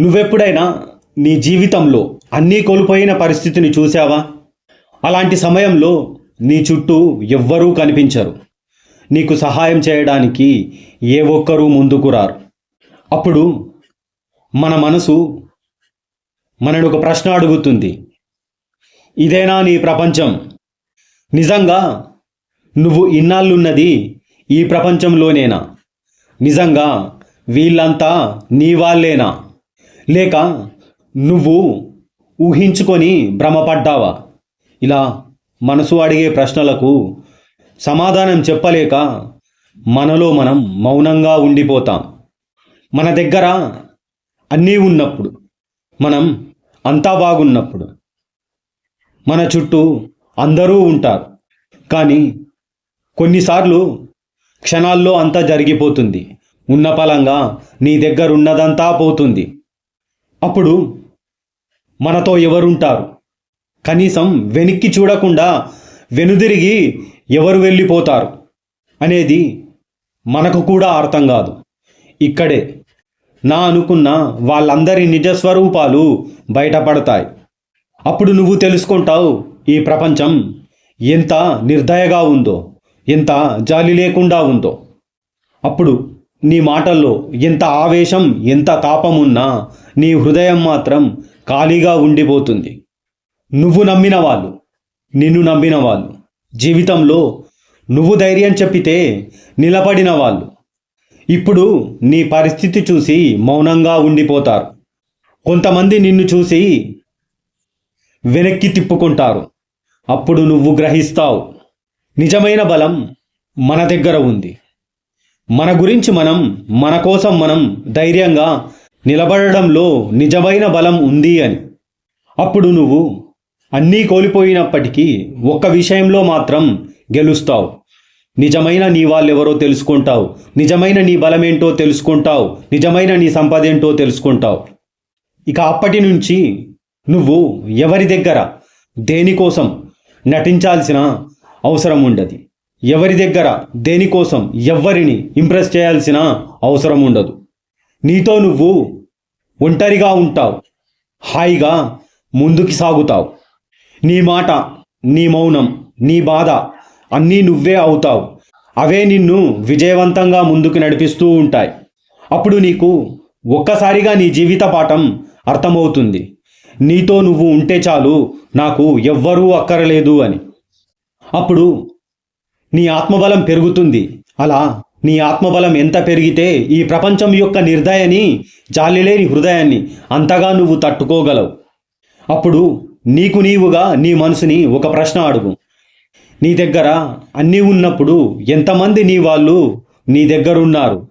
నువ్వెప్పుడైనా నీ జీవితంలో అన్నీ కోల్పోయిన పరిస్థితిని చూసావా అలాంటి సమయంలో నీ చుట్టూ ఎవ్వరూ కనిపించరు. నీకు సహాయం చేయడానికి ఏ ఒక్కరూ ముందుకు రారు. అప్పుడు మన మనసు మనను ఒక ప్రశ్న అడుగుతుంది. ఇదేనా నీ ప్రపంచం? నిజంగా నువ్వు ఇన్నాళ్ళున్నది ఈ ప్రపంచంలోనేనా? నిజంగా వీళ్ళంతా నీ వాళ్ళేనా? లేక నువ్వు ఊహించుకొని భ్రమపడ్డావా? ఇలా మనసు అడిగే ప్రశ్నలకు సమాధానం చెప్పలేక మనలో మనం మౌనంగా ఉండిపోతాం. మన దగ్గర అన్నీ ఉన్నప్పుడు మనం అంతా బాగున్నప్పుడు మన చుట్టూ అందరూ ఉంటారు. కానీ కొన్నిసార్లు క్షణాల్లో అంతా జరిగిపోతుంది. ఉన్న పలంగా నీ దగ్గర ఉన్నదంతా పోతుంది. అప్పుడు మనతో ఎవరుంటారు? కనీసం వెనక్కి చూడకుండా వెనుదిరిగి ఎవరు వెళ్ళిపోతారు? అనేది మనకు కూడా అర్థం కాదు. ఇక్కడే నా అనుకున్న వాళ్ళందరి నిజస్వరూపాలు బయటపడతాయి. అప్పుడు నువ్వు తెలుసుకుంటావు ఈ ప్రపంచం ఎంత నిర్దయగా ఉందో ఎంత జాలి లేకుండా ఉందో. అప్పుడు నీ మాటల్లో ఎంత ఆవేశం ఎంత తాపం ఉన్నా నీ హృదయం మాత్రం ఖాళీగా ఉండిపోతుంది. నువ్వు నమ్మిన వాళ్ళు నిన్ను నమ్మిన వాళ్ళు జీవితంలో నువ్వు ధైర్యం చెప్పితే నిలబడిన వాళ్ళు. ఇప్పుడు నీ పరిస్థితి చూసి మౌనంగా ఉండిపోతారు. కొంతమంది నిన్ను చూసి వెనక్కి తిప్పుకుంటారు. అప్పుడు నువ్వు గ్రహిస్తావు. నిజమైన బలం మన దగ్గర ఉంది. మన గురించి మనం మన కోసం మనం ధైర్యంగా నిలబడడంలో నిజమైన బలం ఉంది అని. అప్పుడు నువ్వు అన్నీ కోల్పోయినప్పటికీ ఒక్క విషయంలో మాత్రం గెలుస్తావు. నిజమైన నీ వాళ్ళెవరో తెలుసుకుంటావు. నిజమైన నీ బలమేంటో తెలుసుకుంటావు. నిజమైన నీ సంపద ఏంటో తెలుసుకుంటావు. ఇక అప్పటి నుంచి నువ్వు ఎవరి దగ్గర దేనికోసం నటించాల్సిన అవసరం ఉండదు. ఎవరి దగ్గర దేనికోసం ఎవ్వరిని ఇంప్రెస్ చేయాల్సిన అవసరం ఉండదు. నీతో నువ్వు ఒంటరిగా ఉంటావు. హాయిగా ముందుకి సాగుతావు. నీ మాట నీ మౌనం నీ బాధ అన్నీ నువ్వే అవుతావు. అవే నిన్ను విజయవంతంగా ముందుకు నడిపిస్తూ ఉంటాయి. అప్పుడు నీకు ఒక్కసారిగా నీ జీవిత పాఠం అర్థమవుతుంది. నీతో నువ్వు ఉంటే చాలు నాకు ఎవ్వరూ అక్కరలేదు అని. అప్పుడు నీ ఆత్మబలం పెరుగుతుంది. అలా నీ ఆత్మబలం ఎంత పెరిగితే ఈ ప్రపంచం యొక్క నిర్దయని జాలిలేని హృదయాన్ని అంతగా నువ్వు తట్టుకోగలవు. అప్పుడు నీకు నీవుగా నీ మనసుని ఒక ప్రశ్న అడుగు. నీ దగ్గర అన్నీ ఉన్నప్పుడు ఎంతమంది నీ వాళ్ళు నీ దగ్గరున్నారు?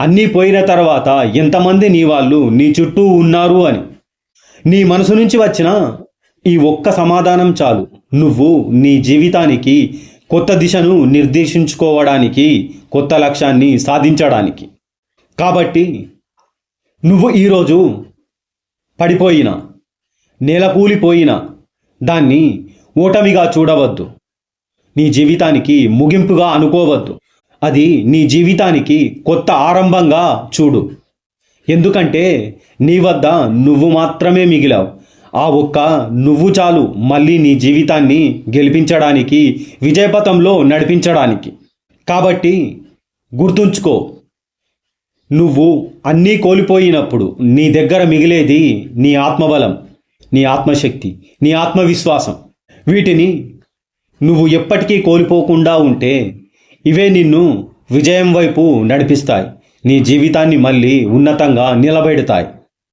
అన్నీ పోయిన తర్వాత ఎంతమంది నీ వాళ్ళు నీ చుట్టూ ఉన్నారు అని. నీ మనసు నుంచి వచ్చిన ఈ ఒక్క సమాధానం చాలు. నువ్వు నీ జీవితానికి కొత్త దిశను నిర్దేశించుకోవడానికి కొత్త లక్ష్యాన్ని సాధించడానికి. కాబట్టి నువ్వు ఈరోజు పడిపోయిన నేలకూలిపోయిన దాన్ని ఓటమిగా చూడవద్దు. నీ జీవితానికి ముగింపుగా అనుకోవద్దు. అది నీ జీవితానికి కొత్త ఆరంభంగా చూడు. ఎందుకంటే నీ వద్ద నువ్వు మాత్రమే మిగిలావు. ఆ ఒక్క నువ్వు చాలు మళ్ళీ నీ జీవితాన్ని గెలిపించడానికి విజయపథంలో నడిపించడానికి. కాబట్టి గుర్తుంచుకో నువ్వు అన్నీ కోల్పోయినప్పుడు నీ దగ్గర మిగిలేది నీ ఆత్మబలం నీ ఆత్మశక్తి నీ ఆత్మవిశ్వాసం. వీటిని నువ్వు ఎప్పటికీ కోల్పోకుండా ఉంటే ఇవే నిన్ను విజయం వైపు నడిపిస్తాయి. నీ జీవితాన్ని మళ్ళీ ఉన్నతంగా నిలబెడతాయి.